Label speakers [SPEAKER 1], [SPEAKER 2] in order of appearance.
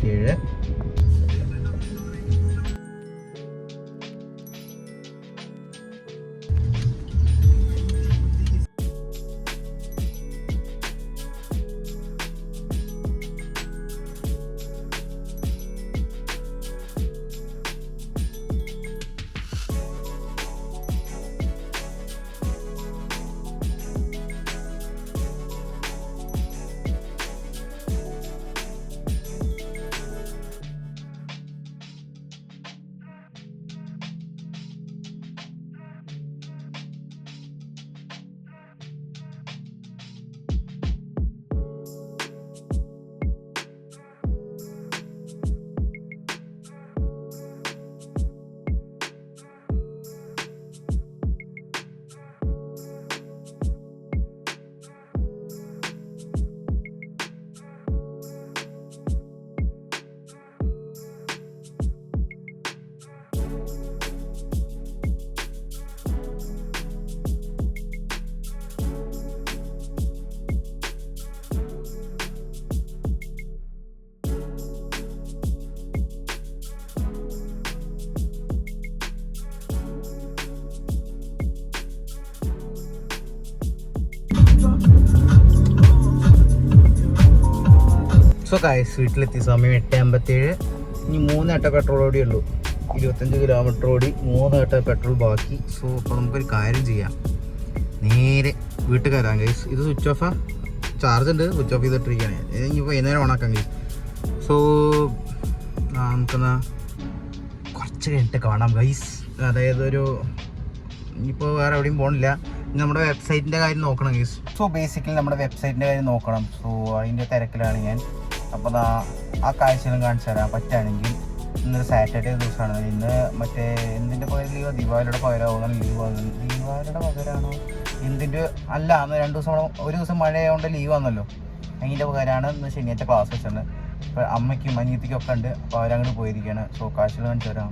[SPEAKER 1] 点燃 so കായസ് വീട്ടിലെത്തി സമയം എട്ട് അമ്പത്തേഴ് ഇനി മൂന്ന് വട്ട പെട്രോൾ ഓടി ഉള്ളൂ. ഇരുപത്തഞ്ച് കിലോമീറ്റർ ഓടി മൂന്ന് വട്ട പെട്രോൾ ബാക്കി. സോ അപ്പോൾ നമുക്കൊരു കാര്യം ചെയ്യാം. നേരെ വീട്ടിൽ കയറാം ഗൈസ് ഇത് സ്വിച്ച് ഓഫാ ചാർജ് ഉണ്ട്. സ്വിച്ച് ഓഫ് ചെയ്തിട്ടിരിക്കുകയാണ് ഇനി വൈകുന്നേരം ഓണാക്കാം ഗൈസ് സോ നമുക്കെന്നാ കുറച്ച് കഴിഞ്ഞിട്ട് കാണാം ഗൈസ് അതായത് ഒരു ഇനിയിപ്പോൾ വേറെ എവിടെയും പോകണില്ല നമ്മുടെ വെബ്സൈറ്റിന്റെ കാര്യം നോക്കണം ഗൈസ് സോ ബേസിക്കലി നമ്മുടെ വെബ്സൈറ്റിന്റെ കാര്യം നോക്കണം. സോ അതിന്റെ തിരക്കിലാണ് ഞാൻ. അപ്പോൾ ദാ ആ കാഴ്ചകളും കാണിച്ചു തരാം പറ്റുകയാണെങ്കിൽ ഇന്നൊരു സാറ്റർഡേ ദിവസമാണ്. ഇന്ന് മറ്റേ എന്തിന്റെ പകരം ലീവ് ദീപാവലിയുടെ പകരമാവുന്ന ലീവ് വന്നത് ദീപാവലിയുടെ പകരമാണോ എന്തിന്റെ അല്ല അന്ന് രണ്ട് ദിവസം ഒരു ദിവസം മഴ ആയതുകൊണ്ട് ലീവ് വന്നല്ലോ അതിന്റെ പകരമാണ് ഇന്ന് ശനിയാഴ്ച ക്ലാസ് വെച്ചിട്ടുണ്ട് അപ്പോൾ അമ്മയ്ക്കും അനിയത്തിക്കും ഒക്കെ ഉണ്ട്. അപ്പോൾ അവരങ്ങോട്ട് പോയിരിക്കുകയാണ് സോ കാഴ്ചകൾ കാണിച്ചു തരാം.